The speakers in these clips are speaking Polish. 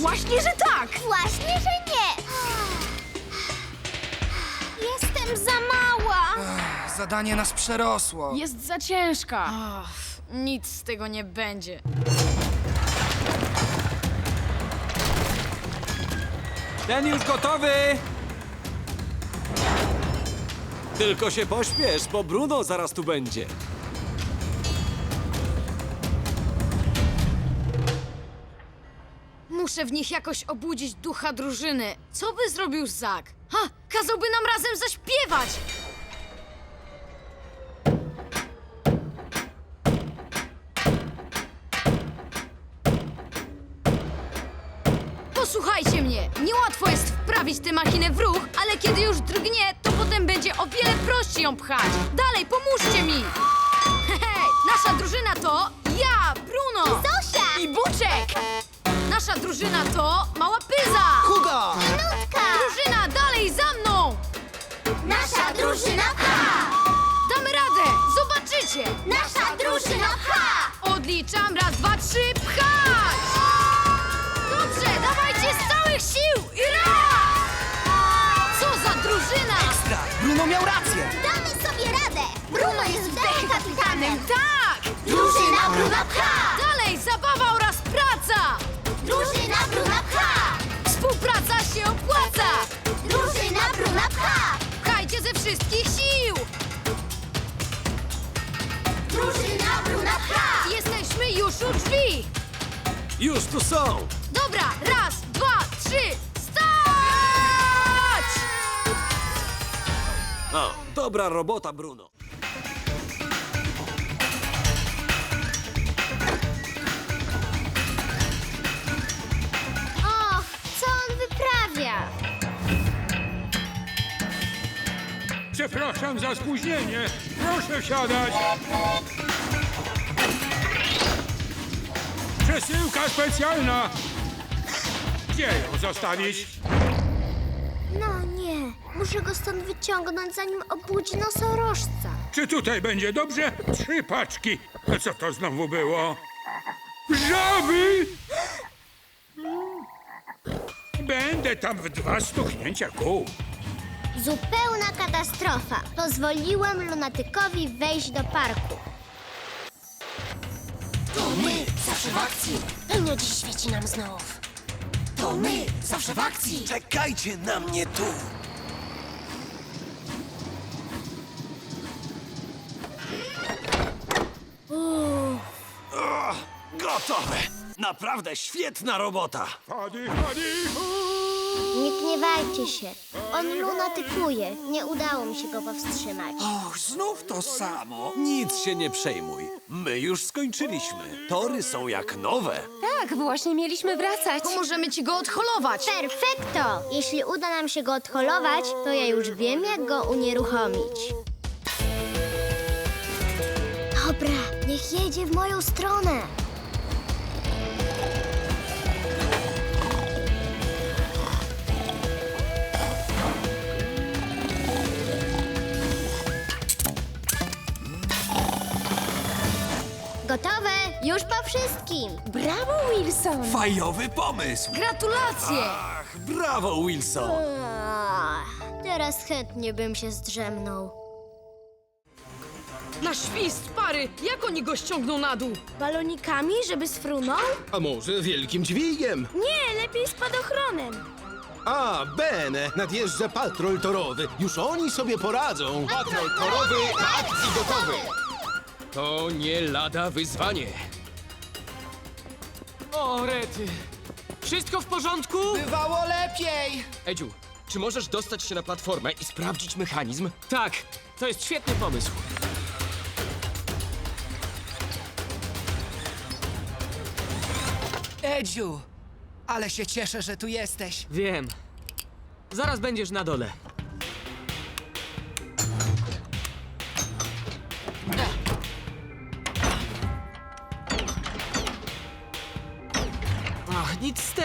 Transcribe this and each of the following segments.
Właśnie, że tak! Właśnie, że nie! Jestem za mała! Zadanie nas przerosło. Jest za ciężka. Nic z tego nie będzie. Ten już gotowy! Tylko się pośpiesz, bo Bruno zaraz tu będzie. Muszę w nich jakoś obudzić ducha drużyny. Co by zrobił Zak? Ha! Kazałby nam razem zaśpiewać! Posłuchajcie mnie! Niełatwo jest wprawić tę machinę w ruch, ale kiedy już drgnie, to potem będzie o wiele prościej ją pchać. Dalej, pomóżcie mi! Hej, nasza drużyna to ja, Bruno! Zosia! I Buczek! Nasza drużyna to Mała Pyza! Hugo! Nutka! Drużyna dalej za mną! Nasza drużyna pcha! Damy radę! Zobaczycie! Nasza drużyna pcha! Odliczam raz, dwa, trzy, pchać! Dobrze, dawajcie z całych sił! I raz! Co za drużyna! Ekstra! Bruno miał rację! Damy sobie radę! Bruno jest wtedy kapitanem! Tak! Drużyna Bruna pcha! Dalej, zabawa wszystkich sił! Drużyna Bruna pcha! Jesteśmy już u drzwi! Już tu są! Dobra, raz, dwa, trzy, stać! O, dobra robota, Bruno. Przepraszam za spóźnienie. Proszę wsiadać. Przesyłka specjalna. Gdzie ją zostawić? No nie, muszę go stąd wyciągnąć, zanim obudzi nosorożca. Czy tutaj będzie dobrze? Trzy paczki. A co to znowu było? Żaby! Będę tam w dwa stuknięcia kół. Zupełna katastrofa. Pozwoliłem lunatykowi wejść do parku. To my! Zawsze w akcji! Pełno dziś świeci nam znów. To my! Zawsze w akcji! Czekajcie na mnie tu! Gotowe! Naprawdę świetna robota! Fady! Nie gniewajcie się. On lunatykuje. Nie udało mi się go powstrzymać. Och, znów to samo! Nic się nie przejmuj. My już skończyliśmy. Tory są jak nowe. Tak, właśnie mieliśmy wracać. Pomożemy ci go odholować. Perfekto! Jeśli uda nam się go odholować, to ja już wiem, jak go unieruchomić. Dobra, niech jedzie w moją stronę. Gotowe! Już po wszystkim! Brawo, Wilson! Fajowy pomysł! Gratulacje! Ach, brawo, Wilson! Ach, teraz chętnie bym się zdrzemnął. Na świst pary! Jak oni go ściągną na dół? Balonikami, żeby sfrunął? A może wielkim dźwigiem? Nie, lepiej spadochronem. A, Ben, nadjeżdża patrol torowy. Już oni sobie poradzą. Patrol torowy na akcji gotowy. To nie lada wyzwanie. O, Rety! Wszystko w porządku? Bywało lepiej! Edziu, czy możesz dostać się na platformę i sprawdzić mechanizm? Tak, to jest świetny pomysł. Edziu! Ale się cieszę, że tu jesteś. Wiem. Zaraz będziesz na dole.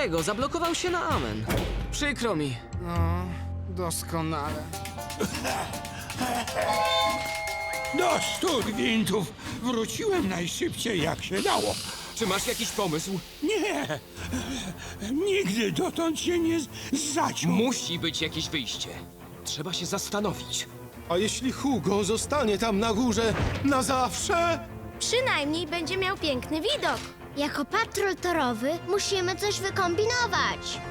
Tego, zablokował się na amen. Przykro mi. Doskonale. Do stu gwintów wróciłem najszybciej jak się dało. Czy masz jakiś pomysł? Nie! Nigdy dotąd się nie z- zaciął. Musi być jakieś wyjście. Trzeba się zastanowić. A jeśli Hugo zostanie tam na górze na zawsze? Przynajmniej będzie miał piękny widok. Jako patrol torowy musimy coś wykombinować.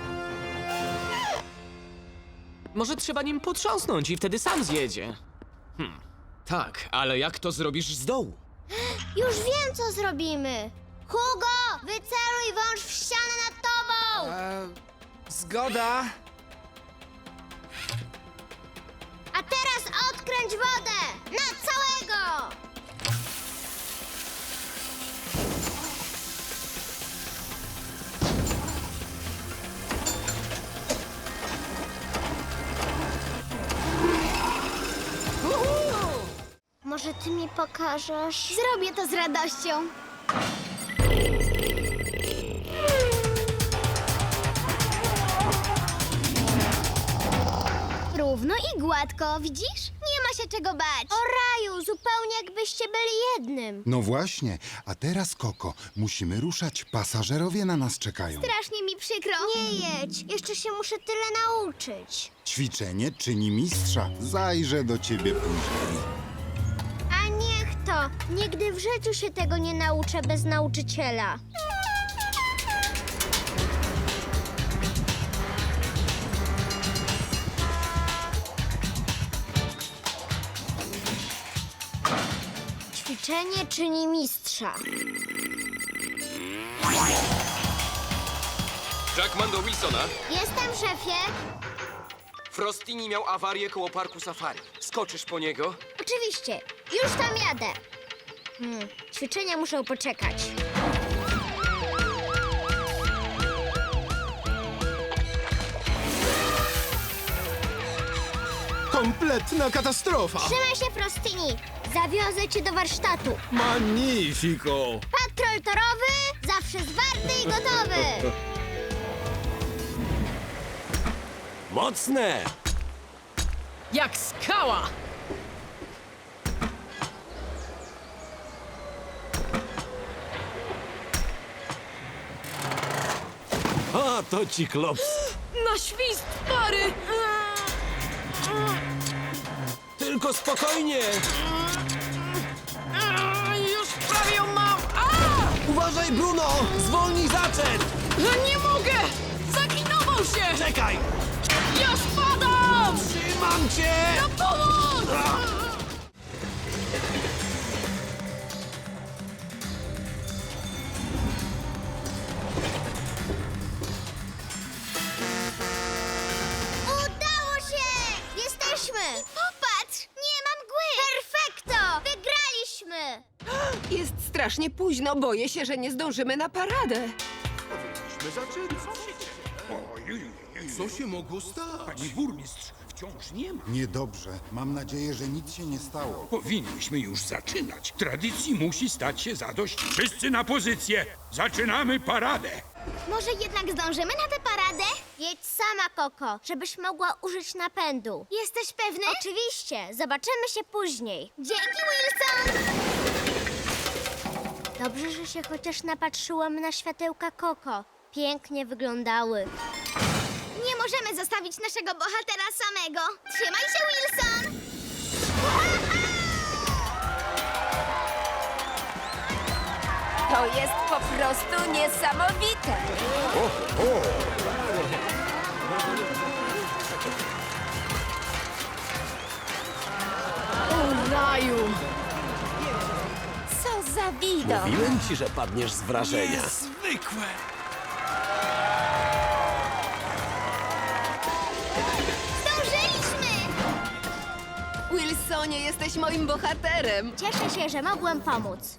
Może trzeba nim potrząsnąć i wtedy sam zjedzie. Tak, ale jak to zrobisz z dołu? Już wiem, co zrobimy. Hugo, wyceluj wąż w ścianę nad tobą! Zgoda. A teraz odkręć wodę! Na całego! Może ty mi pokażesz? Zrobię to z radością. Równo i gładko, widzisz? Nie ma się czego bać. O raju, zupełnie jakbyście byli jednym. No właśnie, a teraz Koko, musimy ruszać. Pasażerowie na nas czekają. Strasznie mi przykro. Nie jedź, jeszcze się muszę tyle nauczyć. Ćwiczenie czyni mistrza. Zajrzę do ciebie później. Nigdy w życiu się tego nie nauczę bez nauczyciela. Ćwiczenie czyni mistrza. Jackman do Wilsona. Jestem, szefie. Frostini miał awarię koło parku safari. Skoczysz po niego? Oczywiście. Już tam jadę. Hmm, ćwiczenia muszą poczekać. Kompletna katastrofa! Trzymaj się, Frostini. Zawiozę cię do warsztatu. Magnifico! Patrol torowy zawsze zwarty i gotowy. Mocne! Jak skała! A, to ci klops. Na świst pary! Tylko spokojnie! Już prawie ją mam! A! Uważaj, Bruno! Zwolnij zaczep! Nie mogę! Zaklinował się! Czekaj! Ja spadam! Trzymam cię! Na pomoc! Strasznie późno, boję się, że nie zdążymy na paradę. Co się mogło stać? Pani burmistrz wciąż nie ma. Niedobrze. Mam nadzieję, że nic się nie stało. Powinniśmy już zaczynać. Tradycji musi stać się zadość. Wszyscy na pozycję. Zaczynamy paradę. Może jednak zdążymy na tę paradę? Jedź sama, Koko, żebyś mogła użyć napędu. Jesteś pewny? Oczywiście. Zobaczymy się później. Dzięki, Wilson! Dobrze, że się chociaż napatrzyłam na światełka Koko. Pięknie wyglądały. Nie możemy zostawić naszego bohatera samego. Trzymaj się, Wilson! To jest po prostu niesamowite. O raju! Za widok. Mówiłem ci, że padniesz z wrażenia. Zwykłe. Zdążyliśmy! Wilsonie, jesteś moim bohaterem. Cieszę się, że mogłem pomóc.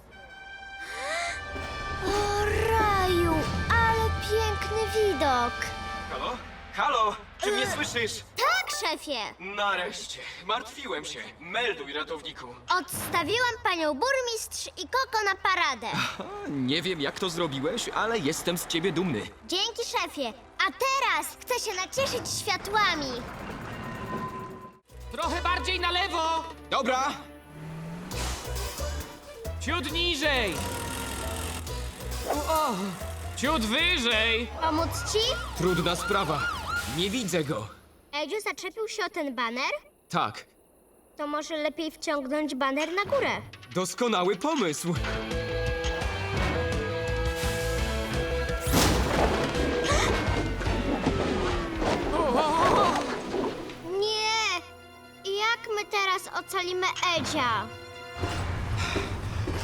O raju, ale piękny widok. Halo? Halo? Czy mnie słyszysz? Szefie. Nareszcie. Martwiłem się. Melduj, ratowniku. Odstawiłam panią burmistrz i Koko na paradę. Nie wiem, jak to zrobiłeś, ale jestem z ciebie dumny. Dzięki, szefie. A teraz chcę się nacieszyć światłami. Trochę bardziej na lewo! Dobra. Ciut niżej! Ciut wyżej! Pomóc ci? Trudna sprawa. Nie widzę go. Edziu zaczepił się o ten baner? Tak, To może lepiej wciągnąć baner na górę. doskonały pomysł. Nie! Jak my teraz ocalimy Edzia?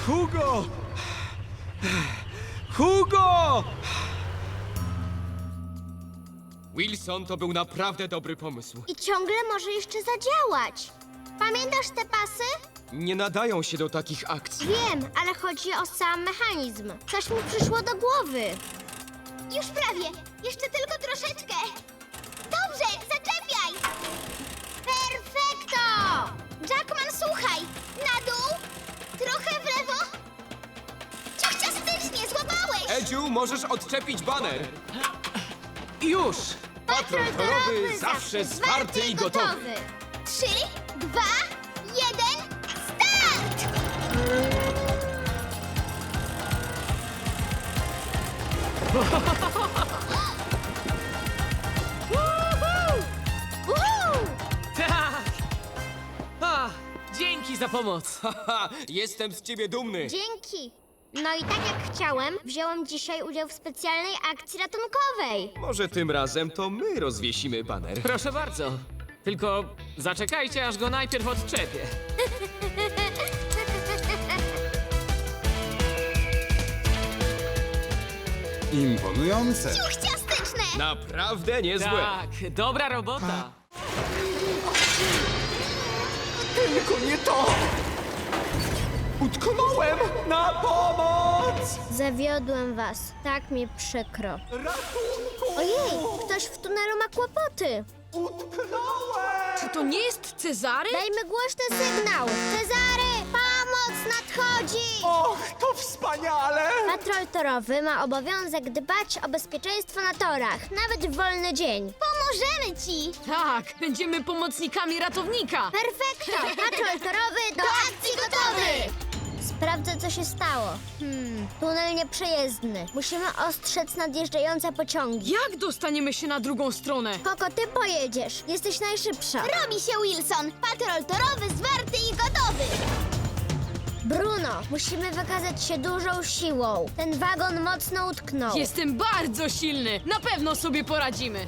Hugo! Hugo! Wilson to był naprawdę dobry pomysł. I ciągle może jeszcze zadziałać. Pamiętasz te pasy? Nie nadają się do takich akcji. Wiem, ale chodzi o sam mechanizm. Coś mi przyszło do głowy. Już prawie. Jeszcze tylko troszeczkę. Dobrze, zaczepiaj. Perfekto! Jackman, słuchaj. Na dół, trochę w lewo. Ciuchciastycznie, złapałeś! Edziu, możesz odczepić baner. Już! Patrol torowy zawsze zwarty i gotowy. Trzy, dwa, jeden, start! Woo! Tak! A, dzięki za pomoc. Haha, jestem z ciebie dumny. Dzięki. No i tak jak chciałem, wziąłem dzisiaj udział w specjalnej akcji ratunkowej. Może tym razem to my rozwiesimy baner. Proszę bardzo. Tylko zaczekajcie, aż go najpierw odczepię. Imponujące. Ciuchciastyczne! Naprawdę niezłe. Tak, dobra robota. Tylko nie to! Utknąłem! Na pomoc! Zawiodłem was. Tak mi przykro. Ratunku! Ojej, ktoś w tunelu ma kłopoty. Utknąłem! Czy to nie jest Cezary? Dajmy głośny sygnał. Cezary, pomoc nadchodzi! Och, to wspaniale! Patrol torowy ma obowiązek dbać o bezpieczeństwo na torach, nawet w wolny dzień. Pomożemy ci! Tak, będziemy pomocnikami ratownika. Perfekto! Patrol torowy do akcji gotowy! Sprawdzę, co się stało. Hmm, tunel nieprzejezdny. Musimy ostrzec nadjeżdżające pociągi. Jak dostaniemy się na drugą stronę? Koko, ty pojedziesz. Jesteś najszybsza. Robi się, Wilson. Patrol torowy zwarty i gotowy. Bruno, musimy wykazać się dużą siłą. Ten wagon mocno utknął. Jestem bardzo silny. Na pewno sobie poradzimy.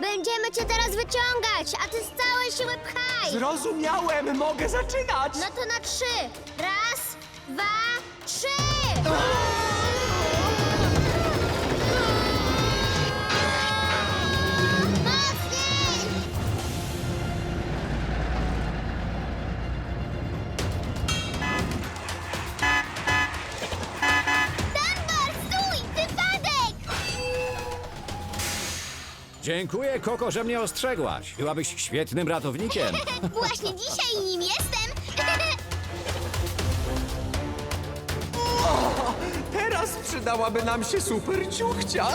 Będziemy cię teraz wyciągać, a ty z całej siły pchaj. Zrozumiałem, mogę zaczynać! No to na trzy. Raz, dwa, trzy! Dziękuję, Koko, że mnie ostrzegłaś. Byłabyś świetnym ratownikiem. Właśnie dzisiaj nim jestem. Teraz przydałaby nam się super ciuchcia!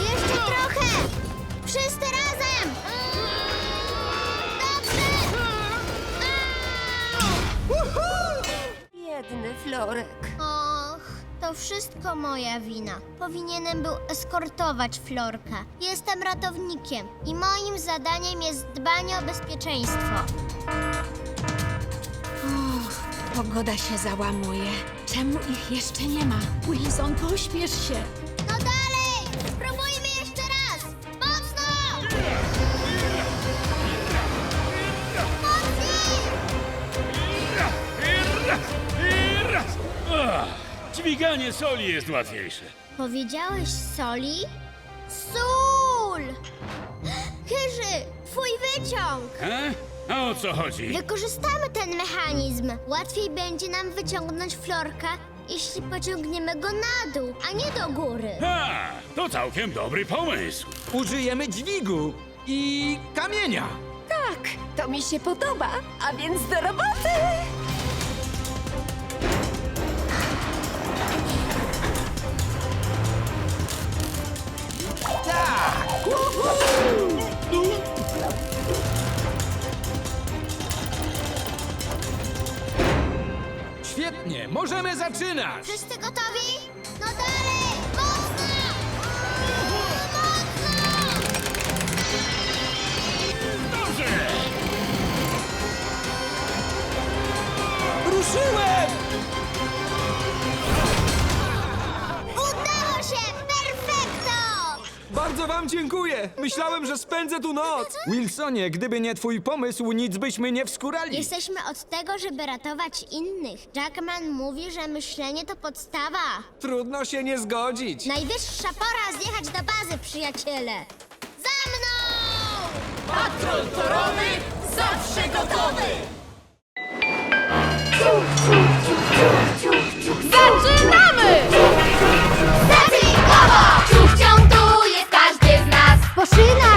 Jeszcze trochę! Wszyscy razem! Dobrze! Biedny Florek. To wszystko moja wina. Powinienem był eskortować Florka. Jestem ratownikiem i moim zadaniem jest dbanie o bezpieczeństwo. Pogoda się załamuje. Czemu ich jeszcze nie ma? Wilson, pośpiesz się. Dźwiganie soli jest łatwiejsze. Powiedziałeś soli? Sól! Kyży, twój wyciąg! E? A o co chodzi? Wykorzystamy ten mechanizm. Łatwiej będzie nam wyciągnąć florka, jeśli pociągniemy go na dół, a nie do góry. Ha! To całkiem dobry pomysł. Użyjemy dźwigu i kamienia. Tak, to mi się podoba. A więc do roboty! Świetnie, możemy zaczynać! Wszyscy gotowi? No dalej! Mocno! Ruszyłem! Bardzo wam dziękuję! Myślałem, że spędzę tu noc! Wilsonie, gdyby nie twój pomysł, nic byśmy nie wskurali. Jesteśmy od tego, żeby ratować innych. Jackman mówi, że myślenie to podstawa. Trudno się nie zgodzić. Najwyższa pora zjechać do bazy, przyjaciele! Za mną! Patrol torowy zawsze gotowy! Zaczynamy! Zaczynamy! Zaczynamy! 谁拿